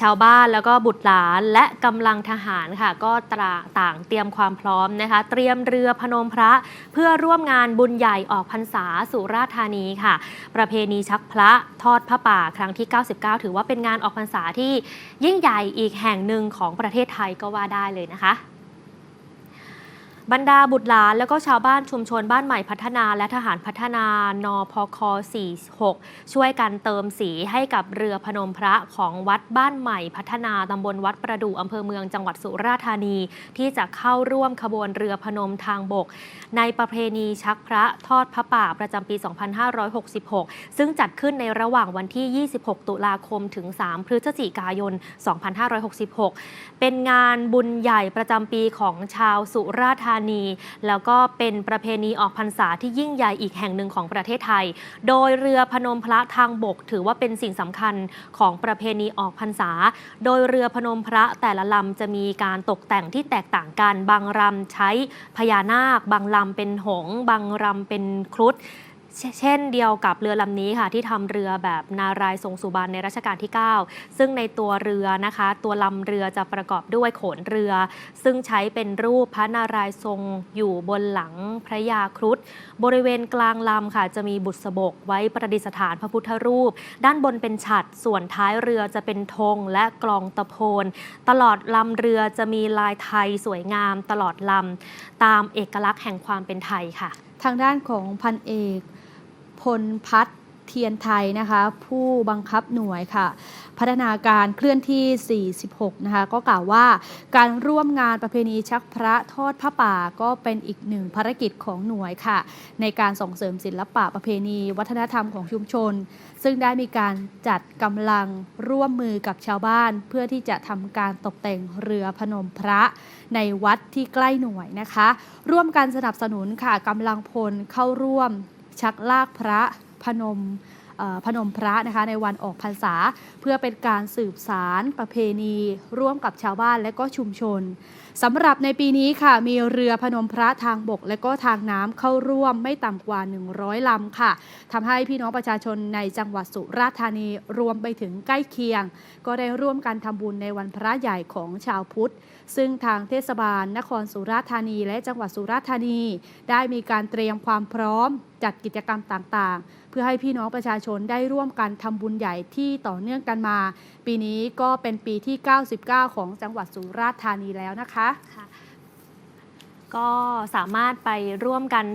ชาวบ้านแล้วก็บุตรหลานและกำลังทหารค่ะ ก็ตราต่างเตรียมความพร้อมนะคะ เตรียมเรือพนมพระเพื่อร่วมงานบุญใหญ่ออกพรรษาสุราษฎร์ธานีค่ะ ประเพณีชักพระทอดพระป่าครั้งที่ 99 ถือว่าเป็นงานออกพรรษาที่ยิ่งใหญ่อีกแห่งหนึ่งของประเทศไทยก็ว่าได้เลยนะคะ บรรดาบุตรหลานแล้วก็ชาวบ้านชุมชนบ้านใหม่พัฒนา และทหารพัฒนานพค 46 ช่วยกันเติมสีให้กับเรือพนมพระของวัดบ้านใหม่พัฒนาตำบลวัดประดู่อำเภอเมืองจังหวัดสุราษฎร์ธานี ที่จะเข้าร่วมขบวนเรือพนมทางบก ในประเพณีชักพระทอดพระป่าประจำปี 2566 ซึ่งจัดขึ้นในระหว่างวันที่ 26 ตุลาคมถึง 3 พฤศจิกายน 2566 เป็นงานบุญใหญ่ประจำปีของชาวสุราษฎร์ธานี แล้วก็เป็นประเพณีออกพรรษาที่ยิ่งใหญ่อีกแห่งหนึ่งของประเทศไทย โดยเรือพนมพระทางบก ถือว่าเป็นสิ่งสำคัญของประเพณีออกพรรษา โดยเรือพนมพระแต่ละลำจะมีการตกแต่งที่แตกต่างกัน บางลำใช้พญานาค บางลำเป็นหงส์บางลำเป็นครุฑ เช่นเดียวกับเรือลำนี้ค่ะที่ทำเรือแบบนารายทรงสุบรรณในรัชกาลที่ 9 ซึ่งในตัวเรือนะคะ ตัวลำเรือจะประกอบด้วยโขนเรือ ซึ่งใช้เป็นรูปพระนารายทรงอยู่บนหลังพระยาครุฑบริเวณกลางลำค่ะ จะมีบุษบกไว้ประดิษฐานพระพุทธรูป ด้านบนเป็นฉัตรส่วนท้ายเรือจะเป็นธงและกลองตะโพนตลอดลำเรือจะมีลายไทยสวยงามตลอดลำตามเอกลักษณ์แห่งความเป็นไทยค่ะ ทางด้านของพันเอก พลพัฒน์เทียนไทยนะคะผู้บังคับหน่วยค่ะ พัฒนาการเคลื่อนที่ 46 นะคะก็กล่าวว่าการร่วมงานประเพณีชักพระทอดพระป่าก็เป็นอีกหนึ่งภารกิจของหน่วยค่ะ ในการส่งเสริมศิลปะประเพณี วัฒนธรรมของชุมชน ซึ่งได้มีการจัดกำลังร่วมมือกับชาวบ้าน เพื่อที่จะทำการตกแต่งเรือพนมพระในวัดที่ใกล้หน่วยนะคะ ร่วมกันสนับสนุนค่ะกำลังพลเข้าร่วม ชักลากพระพนมพนมพระนะคะในวันออกพรรษา เพื่อเป็นการสืบสารประเพณี ร่วมกับชาวบ้านและก็ชุมชนสำหรับในปีนี้ค่ะมีเรือพนมพระทางบก และก็ทางน้ำเข้าร่วมไม่ต่ำกว่า 100ลำค่ะทำให้พี่น้องประชาชนในจังหวัดสุราษฎร์ธานีรวมไปถึงใกล้เคียง ก็ได้ร่วมกันทำบุญในวันพระใหญ่ของชาวพุทธ ซึ่งทางเทศบาลนครสุราษฎร์ธานี และจังหวัดสุราษฎร์ธานี ได้มีการเตรียมความพร้อมจัดกิจกรรมต่างๆ เพื่อให้พี่น้องประชาชนได้ร่วมกันทำบุญใหญ่ที่ต่อเนื่องกันมา ปีนี้ก็เป็นปีที่ 99 ของจังหวัดสุราษฎร์ธานีแล้วนะคะ ก็สามารถไปร่วมกัน